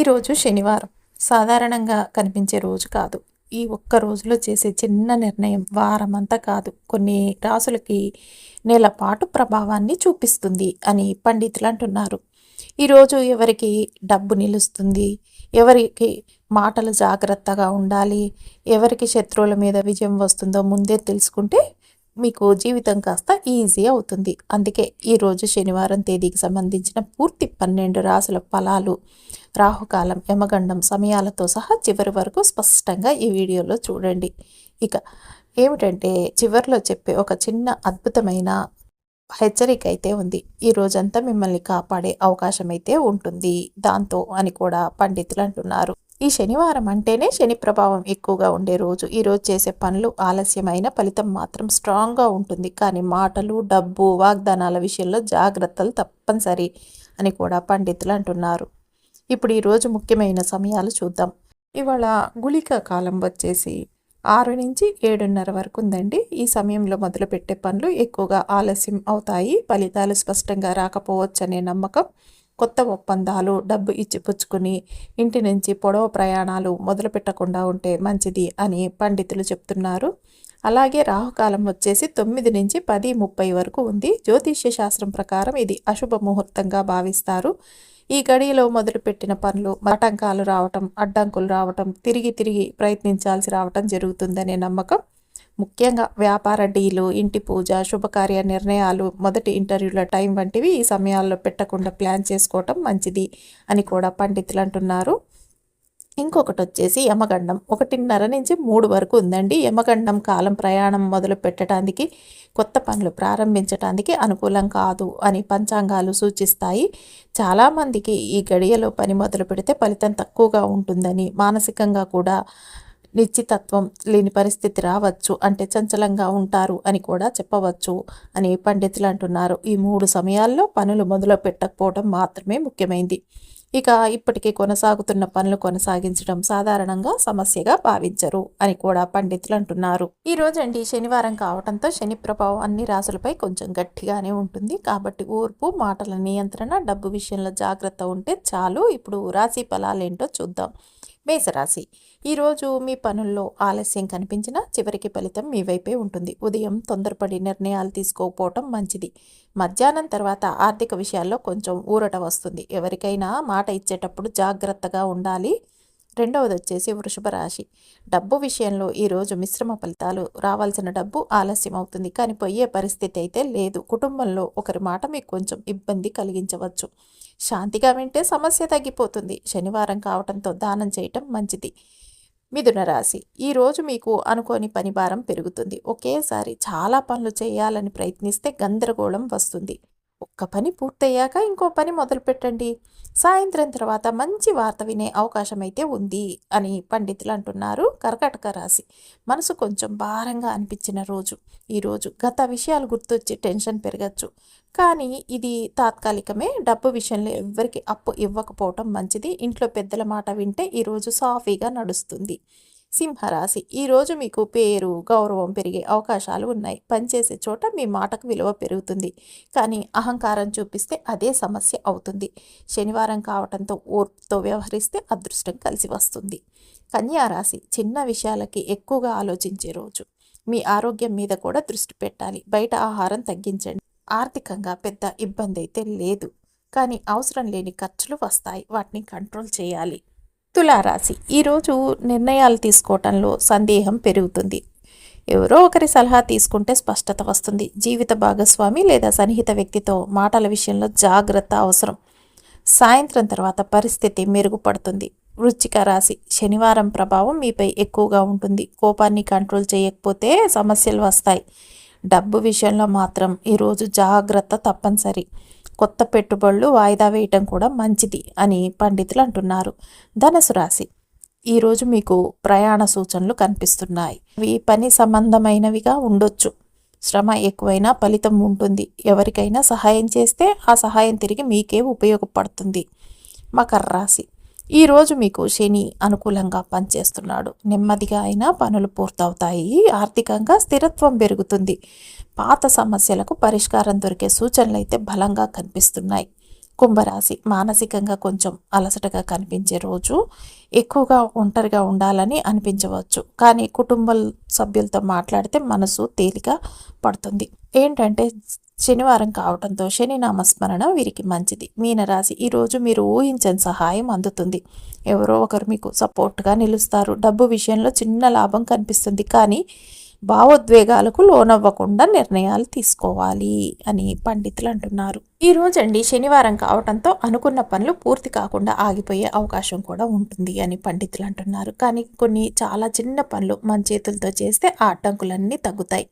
ఈరోజు శనివారం. సాధారణంగా కనిపించే రోజు కాదు. ఈ ఒక్క రోజులో చేసే చిన్న నిర్ణయం వారమంతా కాదు. కొన్ని రాసులకి నెల పాటు ప్రభావాన్ని చూపిస్తుంది అని పండితులు అంటున్నారు. ఈరోజు ఎవరికి డబ్బు నిలుస్తుంది? ఎవరికి మాటలు జాగ్రత్తగా ఉండాలి? ఎవరికి శత్రువుల మీద విజయం వస్తుందో ముందే తెలుసుకుంటే మీకు జీవితం కాస్త ఈజీ అవుతుంది. అందుకే ఈరోజు శనివారం తేదీకి సంబంధించిన పూర్తి పన్నెండు రాసుల ఫలాలు రాహుకాలం యమగండం సమయాలతో సహా చివరి వరకు స్పష్టంగా ఈ వీడియోలో చూడండి. ఇక ఏమిటంటే చివరిలో చెప్పే ఒక చిన్న అద్భుతమైన హెచ్చరిక అయితే ఉంది. ఈ రోజంతా మిమ్మల్ని కాపాడే అవకాశం అయితే ఉంటుంది దాంతో అని కూడా పండితులు అంటున్నారు. ఈ శనివారం అంటేనే శని ప్రభావం ఎక్కువగా ఉండే రోజు. ఈరోజు చేసే పనులు ఆలస్యమైన ఫలితం మాత్రం స్ట్రాంగ్గా ఉంటుంది. కానీ మాటలు డబ్బు వాగ్దానాల విషయంలో జాగ్రత్తలు తప్పనిసరి అని కూడా పండితులు అంటున్నారు. ఇప్పుడు ఈరోజు ముఖ్యమైన సమయాలు చూద్దాం. ఇవాళ గుళిక కాలం వచ్చేసి ఆరు నుంచి ఏడున్నర వరకు ఉందండి. ఈ సమయంలో మొదలుపెట్టే పనులు ఎక్కువగా ఆలస్యం అవుతాయి. ఫలితాలు స్పష్టంగా రాకపోవచ్చనే నమ్మకం. కొత్త ఒప్పందాలు డబ్బు ఇచ్చి పుచ్చుకుని ఇంటి నుంచి పొడవ ప్రయాణాలు మొదలుపెట్టకుండా ఉంటే మంచిది అని పండితులు చెప్తున్నారు. అలాగే రాహుకాలం వచ్చేసి తొమ్మిది నుంచి పది ముప్పై వరకు ఉంది. జ్యోతిష్య శాస్త్రం ప్రకారం ఇది అశుభ ముహూర్తంగా భావిస్తారు. ఈ గడియలో మొదలుపెట్టిన పనులు ఆటంకాలు రావటం అడ్డంకులు రావటం తిరిగి తిరిగి ప్రయత్నించాల్సి రావటం జరుగుతుందనే నమ్మకం. ముఖ్యంగా వ్యాపార డీలు ఇంటి పూజ శుభకార్య నిర్ణయాలు మొదటి ఇంటర్వ్యూల టైం వంటివి ఈ సమయాల్లో పెట్టకుండా ప్లాన్ చేసుకోవటం మంచిది అని కూడా పండితులు అంటున్నారు. ఇంకొకటి వచ్చేసి యమగండం. ఒకటిన్నర నుంచి మూడు వరకు ఉందండి. యమగండం కాలం ప్రయాణం మొదలు పెట్టడానికి కొత్త పనులు ప్రారంభించడానికి అనుకూలం కాదు అని పంచాంగాలు సూచిస్తాయి. చాలామందికి ఈ గడియలో పని మొదలు పెడితే ఫలితం తక్కువగా ఉంటుందని మానసికంగా కూడా నిశ్చితత్వం లేని పరిస్థితి రావచ్చు. అంటే చంచలంగా ఉంటారు అని కూడా చెప్పవచ్చు అని పండితులు అంటున్నారు. ఈ మూడు సమయాల్లో పనులు మొదలు పెట్టకపోవడం మాత్రమే ముఖ్యమైంది. ఇక ఇప్పటికీ కొనసాగుతున్న పనులు కొనసాగించడం సాధారణంగా సమస్యగా భావించరు అని కూడా పండితులు అంటున్నారు. ఈ రోజండి శనివారం కావడంతో శని ప్రభావం అన్ని రాసులపై కొంచెం గట్టిగానే ఉంటుంది. కాబట్టి ఓర్పు మాటల నియంత్రణ డబ్బు విషయంలో జాగ్రత్త ఉంటే చాలు. ఇప్పుడు రాశి ఫలాలేంటో చూద్దాం. మేషరాశి. ఈరోజు మీ పనుల్లో ఆలస్యం కనిపించినా చివరికి ఫలితం మీ వైపే ఉంటుంది. ఉదయం తొందరపడి నిర్ణయాలు తీసుకోకపోవటం మంచిది. మధ్యాహ్నం తర్వాత ఆర్థిక విషయాల్లో కొంచెం ఊరట వస్తుంది. ఎవరికైనా మాట ఇచ్చేటప్పుడు జాగ్రత్తగా ఉండాలి. రెండవది వచ్చేసి వృషభ రాశి. డబ్బు విషయంలో ఈరోజు మిశ్రమ ఫలితాలు రావాల్సిన డబ్బు ఆలస్యం అవుతుంది కానీ పోయే పరిస్థితి అయితే లేదు. కుటుంబంలో ఒకరి మాట మీకు కొంచెం ఇబ్బంది కలిగించవచ్చు. శాంతిగా వింటే సమస్య తగ్గిపోతుంది. శనివారం కావటంతో దానం చేయటం మంచిది. మిథున రాశి. ఈరోజు మీకు అనుకోని పని భారం పెరుగుతుంది. ఒకేసారి చాలా పనులు చేయాలని ప్రయత్నిస్తే గందరగోళం వస్తుంది. ఒక్క పని పూర్తయ్యాక ఇంకో పని మొదలు పెట్టండి సాయంత్రం తర్వాత మంచి వార్త వినే అవకాశం అయితే ఉంది అని పండితులు అంటున్నారు కర్కటక రాశి. మనసు కొంచెం భారంగా అనిపించిన రోజు. ఈరోజు గత విషయాలు గుర్తొచ్చి టెన్షన్ పెరగచ్చు. కానీ ఇది తాత్కాలికమే. డబ్బు విషయంలో ఎవరికి అప్పు ఇవ్వకపోవటం మంచిది. ఇంట్లో పెద్దల మాట వింటే ఈరోజు సాఫీగా నడుస్తుంది. సింహరాశి. ఈరోజు మీకు పేరు గౌరవం పెరిగే అవకాశాలు ఉన్నాయి. పనిచేసే చోట మీ మాటకు విలువ పెరుగుతుంది. కానీ అహంకారం చూపిస్తే అదే సమస్య అవుతుంది. శనివారం కావటంతో ఓర్పుతో వ్యవహరిస్తే అదృష్టం కలిసి వస్తుంది. కన్యారాశి చిన్న విషయాలకి ఎక్కువగా ఆలోచించే రోజు. మీ ఆరోగ్యం మీద కూడా దృష్టి పెట్టాలి. బయట ఆహారం తగ్గించండి. ఆర్థికంగా పెద్ద ఇబ్బంది అయితే లేదు. కానీ అవసరం లేని ఖర్చులు వస్తాయి. వాటిని కంట్రోల్ చేయాలి. తులారాశి. ఈరోజు నిర్ణయాలు తీసుకోవటంలో సందేహం పెరుగుతుంది. ఎవరో ఒకరి సలహా తీసుకుంటే స్పష్టత వస్తుంది. జీవిత భాగస్వామి లేదా సన్నిహిత వ్యక్తితో మాటల విషయంలో జాగ్రత్త అవసరం. సాయంత్రం తర్వాత పరిస్థితి మెరుగుపడుతుంది. వృచ్చిక రాశి. శనివారం ప్రభావం మీపై ఎక్కువగా ఉంటుంది. కోపాన్ని కంట్రోల్ చేయకపోతే సమస్యలు వస్తాయి. డబ్బు విషయంలో మాత్రం ఈరోజు జాగ్రత్త తప్పనిసరి. కొత్త పెట్టుబడులు వాయిదా వేయటం కూడా మంచిది అని పండితులు అంటున్నారు. ధనుసు రాశి. ఈరోజు మీకు ప్రయాణ సూచనలు కనిపిస్తున్నాయి. ఇవి పని సంబంధమైనవిగా ఉండొచ్చు. శ్రమ ఎక్కువైనా ఫలితం ఉంటుంది. ఎవరికైనా సహాయం చేస్తే ఆ సహాయం తిరిగి మీకే ఉపయోగపడుతుంది. మకర రాశి. ఈరోజు మీకు శని అనుకూలంగా పనిచేస్తున్నాడు. నెమ్మదిగా అయినా పనులు పూర్తవుతాయి. ఆర్థికంగా స్థిరత్వం పెరుగుతుంది. పాత సమస్యలకు పరిష్కారం దొరికే సూచనలు అయితే బలంగా కనిపిస్తున్నాయి. కుంభరాశి మానసికంగా కొంచెం అలసటగా కనిపించే రోజు ఎక్కువగా ఒంటరిగా ఉండాలని అనిపించవచ్చు. కానీ కుటుంబ సభ్యులతో మాట్లాడితే మనసు తేలిక పడుతుంది. ఏంటంటే శనివారం కావడంతో శని నామస్మరణ వీరికి మంచిది. మీనరాశి ఈరోజు మీరు ఊహించని సహాయం అందుతుంది. ఎవరో ఒకరు మీకు సపోర్ట్గా నిలుస్తారు. డబ్బు విషయంలో చిన్న లాభం కనిపిస్తుంది. కానీ భావోద్వేగాలకు లోనవ్వకుండా నిర్ణయాలు తీసుకోవాలి అని పండితులు అంటున్నారు. ఈ రోజండి శనివారం కావడంతో అనుకున్న పనులు పూర్తి కాకుండా ఆగిపోయే అవకాశం కూడా ఉంటుంది అని పండితులు అంటున్నారు. కానీ కొన్ని చాలా చిన్న పనులు మన చేతులతో చేస్తే ఆ అడ్డంకులన్నీ తగ్గుతాయి.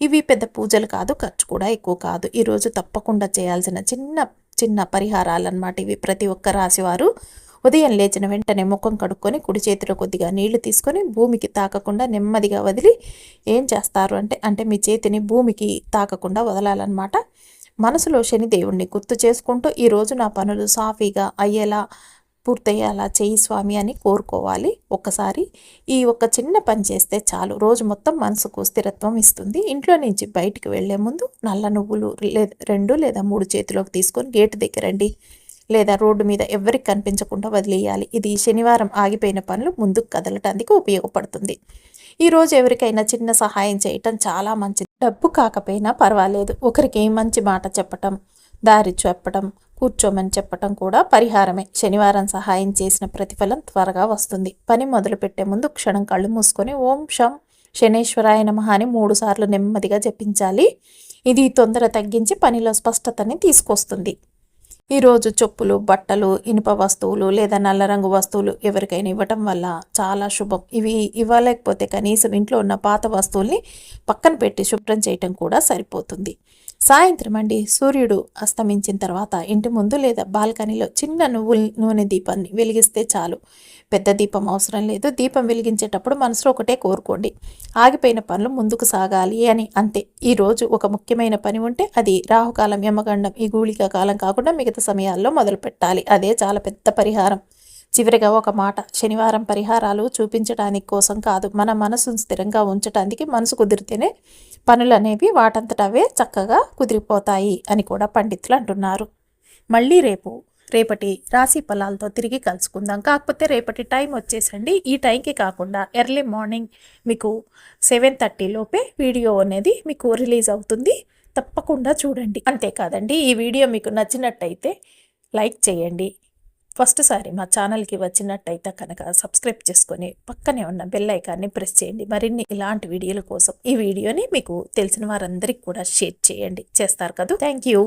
ఇవి పెద్ద పూజలు కాదు ఖర్చు కూడా ఎక్కువ కాదు. ఈరోజు తప్పకుండా చేయాల్సిన చిన్న చిన్న పరిహారాలు అన్నమాట ఇవి. ప్రతి ఒక్క రాశివారు ఉదయం లేచిన వెంటనే ముఖం కడుక్కొని కుడి చేతిలో కొద్దిగా నీళ్ళు తీసుకొని భూమికి తాకకుండా నెమ్మదిగా వదిలి ఏం చేస్తారు అంటే అంటే మీ చేతిని భూమికి తాకకుండా వదలాలన్నమాట. మనసులో శని దేవుణ్ణి గుర్తు చేసుకుంటూ ఈరోజు నా పనులు సాఫీగా అయ్యేలా పూర్తయ్యేలా చేయి స్వామి అని కోరుకోవాలి. ఒకసారి ఈ ఒక్క చిన్న పని చేస్తే చాలు. రోజు మొత్తం మనసుకు స్థిరత్వం ఇస్తుంది. ఇంట్లో నుంచి బయటికి వెళ్ళే ముందు నల్ల నువ్వులు రెండు లేదా మూడు చేతిలోకి తీసుకొని గేటు దగ్గరండి లేదా రోడ్డు మీద ఎవరికి కనిపించకుండా వదిలేయాలి. ఇది శనివారం ఆగిపోయిన పనులు ముందుకు కదలటానికి ఉపయోగపడుతుంది. ఈరోజు ఎవరికైనా చిన్న సహాయం చేయటం చాలా మంచిది. డబ్బు కాకపోయినా పర్వాలేదు. ఒకరికి మంచి మాట చెప్పటం దారి చెప్పటం కూర్చోమని చెప్పటం కూడా పరిహారమే. శనివారం సహాయం చేసిన ప్రతిఫలం త్వరగా వస్తుంది. పని మొదలుపెట్టే ముందు క్షణం కళ్ళు మూసుకొని ఓం షం శనేశ్వరాయ నమ అని మూడుసార్లు నెమ్మదిగా జపించాలి. ఇది తొందర తగ్గించి పనిలో స్పష్టతని తీసుకొస్తుంది. ఈరోజు చెప్పులు బట్టలు ఇనుప వస్తువులు లేదా నల్ల రంగు వస్తువులు ఎవరికైనా ఇవ్వటం వల్ల చాలా శుభం. ఇవి ఇవ్వలేకపోతే కనీసం ఇంట్లో ఉన్న పాత వస్తువుల్ని పక్కన పెట్టి శుభ్రం చేయటం కూడా సరిపోతుంది. సాయంత్రం అండి. సూర్యుడు అస్తమించిన తర్వాత ఇంటి ముందు లేదా బాల్కనీలో చిన్న నువ్వుల నూనె దీపాన్ని వెలిగిస్తే చాలు. పెద్ద దీపం అవసరం లేదు. దీపం వెలిగించేటప్పుడు మనసులో ఒకటే కోరుకోండి. ఆగిపోయిన పనులు ముందుకు సాగాలి అని అంతే. ఈరోజు ఒక ముఖ్యమైన పని ఉంటే అది రాహుకాలం యమగండం. ఈ గూళిక కాలం కాకుండా మిగతా సమయాల్లో మొదలు పెట్టాలి. అదే చాలా పెద్ద పరిహారం. చివరిగా ఒక మాట. శనివారం పరిహారాలు చూపించడానికి కోసం కాదు. మన మనసును స్థిరంగా ఉంచడానికి మనసు కుదిరితేనే పనులు అనేవి వాటంతటవే చక్కగా కుదిరిపోతాయి అని కూడా పండితులు అంటున్నారు. మళ్ళీ రేపు రేపటి రాశి ఫలాలతో తిరిగి కలుసుకుందాం. కాకపోతే రేపటి టైం వచ్చేసండి. ఈ టైంకి కాకుండా ఎర్లీ మార్నింగ్ మీకు సెవెన్ థర్టీ లోపే వీడియో అనేది మీకు రిలీజ్ అవుతుంది. తప్పకుండా చూడండి. అంతేకాదండి ఈ వీడియో మీకు నచ్చినట్టయితే లైక్ చేయండి. ఫస్ట్ సారి మా ఛానల్కి వచ్చినట్టయితే కనుక సబ్స్క్రైబ్ చేసుకొని పక్కనే ఉన్న బెల్ ఐకాన్ని ప్రెస్ చేయండి. మరిన్ని ఇలాంటి వీడియోల కోసం ఈ వీడియోని మీకు తెలిసిన వారందరికీ కూడా షేర్ చేయండి. చేస్తారు కదా? Thank you